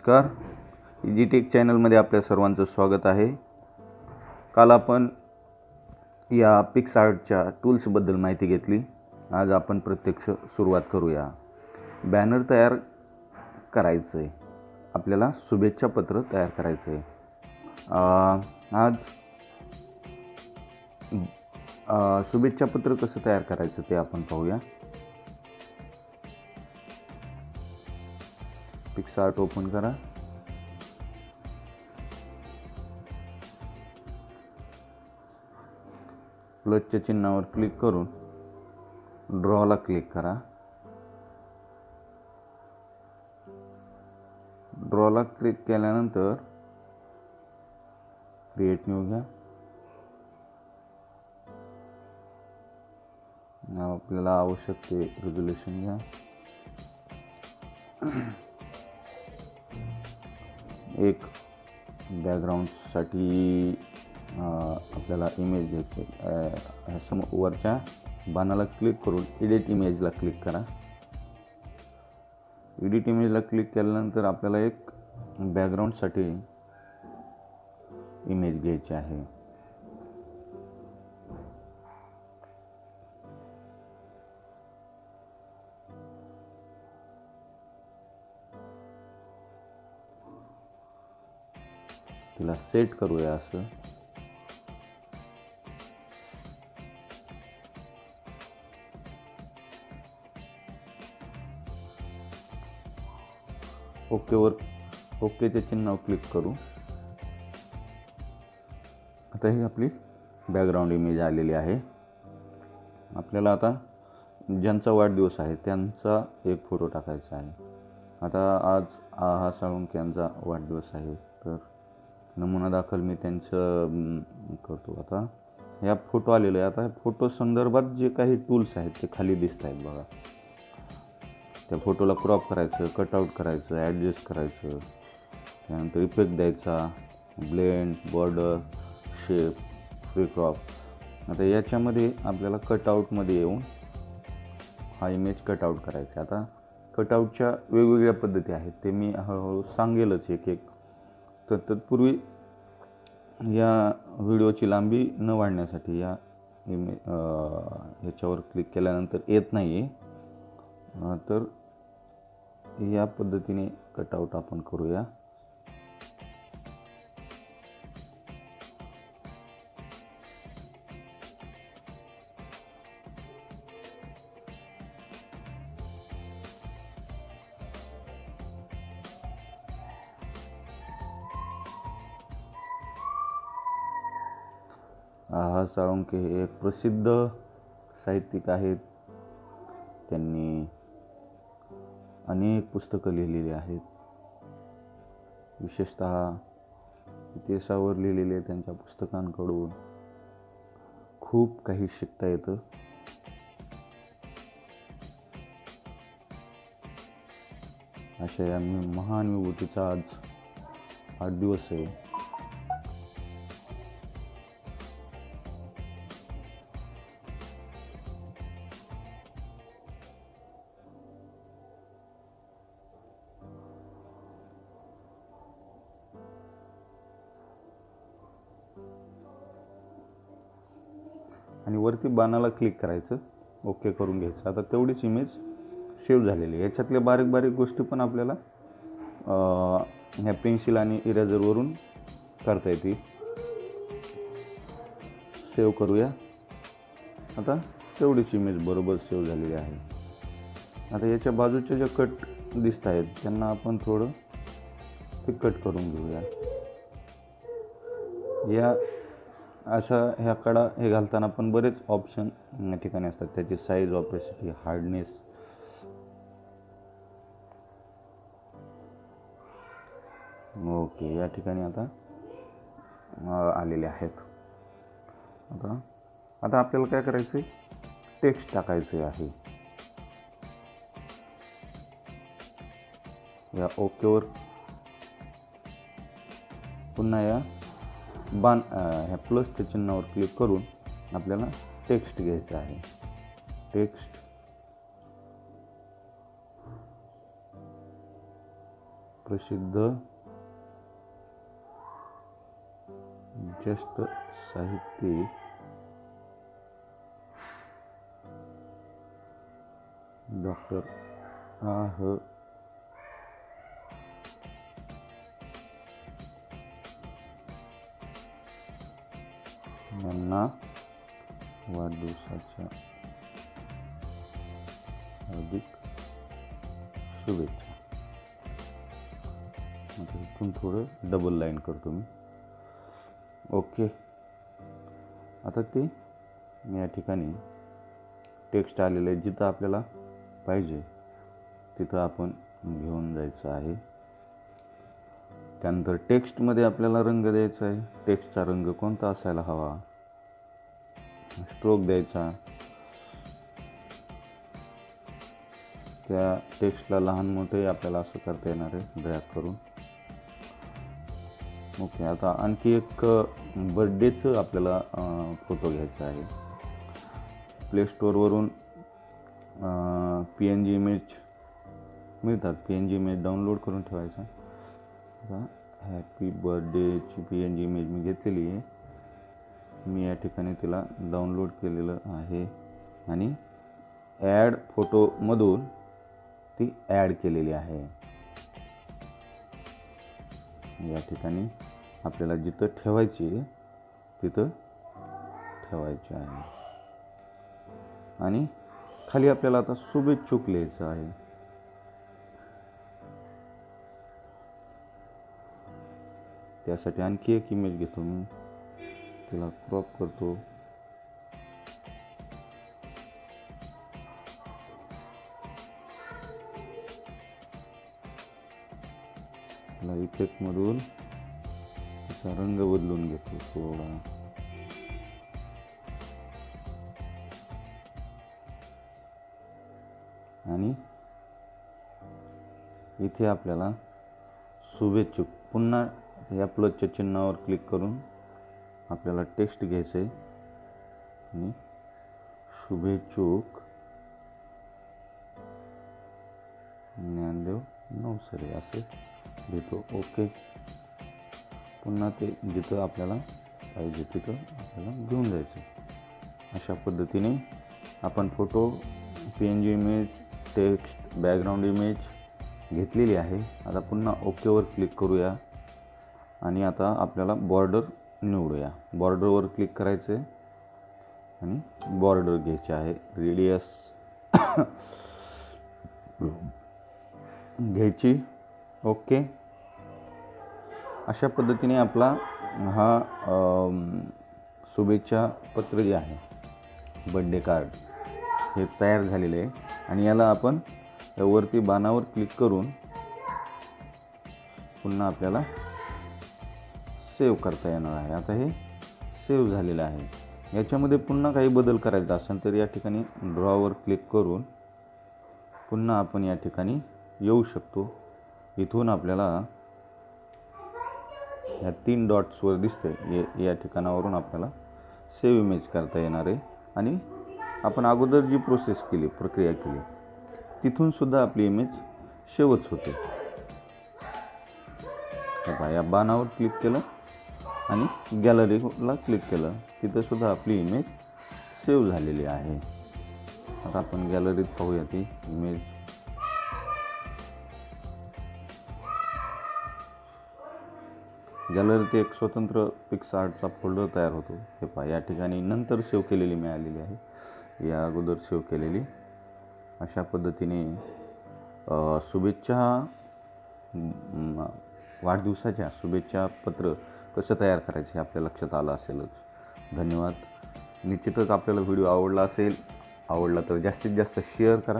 नमस्कार. जी टेक चॅनलमध्ये आपल्या सर्वांचं स्वागत आहे. काल आपण या पिक्स आर्टच्या टूल्सबद्दल माहिती घेतली. आज आपण प्रत्यक्ष सुरुवात करूया. बॅनर तयार करायचं आहे आपल्याला शुभेच्छा पत्र तयार करायचं आहे आज शुभेच्छापत्र शुभेच्छा पत्र कसं तयार करायचं ते आपण पाहूया. पिक्सआर्ट ओपन करा। प्लसच्या चिन्हावर क्लिक करून ड्रॉला क्लिक करा. ड्रॉला क्लिक केल्यानंतर क्रिएट न्यू घ्या. आपल्याला आवश्यक ते रेझोल्युशन घ्या. एक बॅकग्राऊंडसाठी आपल्याला इमेज घ्यायची सम वरच्या बाणाला क्लिक करून एडिट इमेजला क्लिक करा. एडिट इमेजला क्लिक केल्यानंतर आपल्याला एक बॅकग्राऊंडसाठी इमेज घ्यायची आहे. तिला सेट करूया असं. ओकेवर ओकेच्या चिन्हावर क्लिक करू. आता ही आपली बॅकग्राऊंड इमेज आलेली आहे. आपल्याला आता ज्यांचा वाढदिवस आहे त्यांचा एक फोटो टाकायचा आहे. आता आज हा साळुंक यांचा वाढदिवस आहे तर नमुना दाखल मी त्यांचं करतो आता. या फोटो आलेले आहे आता फोटो संदर्भात जे काही टूल्स आहेत ते खाली दिसत आहेत बघा. त्या फोटोला क्रॉप करायचं कटआउट करायचं ॲडजस्ट करायचं. त्यानंतर इफेक्ट द्यायचा. Blend border shape free crop आता याच्यामध्ये आपल्याला कटआउटमध्ये येऊन हा इमेज कटआउट करायचा आता कटआउटच्या वेगवेगळ्या पद्धती आहेत. ते मी हळूहळू सांगेलच एक एक. तर तत्पूर्वी या व्हिडिओची लांबी न वाढण्यासाठी या इमे ह्याच्यावर क्लिक केल्यानंतर येत नाही आहे तर या पद्धतीने कटआउट आपण करूया. हा साळुंके हे एक प्रसिद्ध साहित्यिक आहेत. त्यांनी अनेक पुस्तकं लिहिलेली आहेत. विशेषत इतिहासावर लिहिलेले त्यांच्या पुस्तकांकडून खूप काही शिकता येतं. अशा या मी महान विभूतीचा आज आठ दिवस आहे. आणि वरती बाणाला क्लिक करायचं. ओके करून घ्यायचं. आता तेवढीच इमेज सेव्ह झालेली आहे. याच्यातल्या बारीक बारीक गोष्टी पण आपल्याला ह्या पेन्सिल आणि इरेझरवरून करता येते सेव्ह करूया. आता तेवढीच इमेज बरोबर सेव्ह झालेली आहे. आता याच्या बाजूचे जे कट दिसत आहेत त्यांना आपण थोडं ते कट करून घेऊया. या अशा ह्या कडा हे घालताना पण बरेच ऑप्शन या ठिकाणी असतात. त्याची साईज ऑपरेसिटी हार्डनेस ओके या ठिकाणी आता आलेले आहेत. आता आता आपल्याला काय करायचं आहे? टेक्स्ट टाकायचे आहे. या ओकेवर पुन्हा या. बाण ह्या प्लसच्या चिन्हावर क्लिक करून आपल्याला टेक्स्ट घ्यायचं आहे. टेक्स्ट प्रसिद्ध. ज्येष्ठ साहित्यिक. डॉक्टर आह यांना वाढदिवसाच्या हार्दिक शुभेच्छा. आता इथून थोडं डबल लाईन करतो मी. ओके आता ते मी या ठिकाणी टेक्स्ट आलेलं आहे जिथं आपल्याला पाहिजे तिथं आपण घेऊन जायचं आहे. त्यानंतर टेक्स्टमध्ये आपल्याला रंग द्यायचा आहे. टेक्स्टचा रंग कोणता असायला हवा? स्ट्रोक द्यायचा. त्या टेक्स्टला लहान मोठे आपल्याला असं करता येणार आहे. ड्रॅग करून. ओके आता आणखी एक बर्थडेचं आपल्याला फोटो घ्यायचा आहे. प्ले स्टोअरवरून पी एन जी इमेज मिळतात. P N G image download करून ठेवायचा. बघा हॅपी बर्थडेची पी एन जी इमेज मी घेतलेली आहे. मी या ठिकाणी तिला डाउनलोड केलेलं आहे. आणि ॲड फोटोमधून ती ॲड केलेली आहे. या ठिकाणी आपल्याला जिथं ठेवायची तिथं ठेवायची आहे. आणि खाली आपल्याला आता शुभेच्छुक लिहायचं आहे. त्यासाठी आणखी एक इमेज घेतो मी. तिला क्रॉप करतो. त्याला इफेक्टमधून तिचा रंग बदलून घेतो थोडा. आणि इथे आपल्याला शुभेच्छुक पुन्हा या प्लसच्या चिन्हावर क्लिक करून आपल्याला टेक्स्ट घ्यायचं आहे. आणि शुभेच्छुक. ज्ञानदेव नवसरे असे लिहितो ओके. पुन्हा ते जिथं आपल्याला पाहिजे तिथं आपल्याला घेऊन जायचं अशा पद्धतीने आपण photo P N G image text background image घेतलेली आहे. आता पुन्हा ओकेवर क्लिक करूया. आणि आता आपल्याला बॉर्डर निवडूया. बॉर्डरवर क्लिक करायचं आहे आणि बॉर्डर घ्यायची आहे. रेडियस घ्यायची. ओके. अशा पद्धतीने आपला हा शुभेच्छा पत्र जे आहे बड्डे कार्ड हे तयार झालेले आहे. आणि याला आपण वरती बाणावर क्लिक करून पुन्हा आपल्याला सेव्ह करता येणार आहे. आता हे सेव्ह झालेलं आहे. याच्यामध्ये पुन्हा काही बदल करायचा असेल तर या ठिकाणी ड्रॉवर क्लिक करून पुन्हा आपण या ठिकाणी येऊ शकतो. इथून आपल्याला ह्या तीन डॉट्सवर दिसते ये या ठिकाणावरून आपल्याला सेव्ह इमेज करता येणार आहे. आणि आपण अगोदर जी प्रोसेस केली प्रक्रिया केली तिथूनसुद्धा आपली इमेज शेवच होते. या बाणावर क्लिक केलं. आणि गॅलरीला क्लिक केलं. तिथं सुद्धा आपली इमेज सेव्ह झालेली आहे. आता आपण गॅलरीत पाहूया ती इमेज गॅलरीत एक स्वतंत्र पिक्स आर्टचा फोल्डर तयार होतो. हे पहा या ठिकाणी नंतर सेव्ह केलेली मिळालेली आहे. या अगोदर सेव्ह केलेली. अशा पद्धतीने शुभेच्छा वाढदिवसाच्या शुभेच्छा पत्र कसं तयार करायचं हे आपल्या लक्षात आलं असेलच. धन्यवाद. निश्चितच आपल्याला व्हिडिओ आवडला असेल आवडला तर जास्तीत जास्त शेअर करा.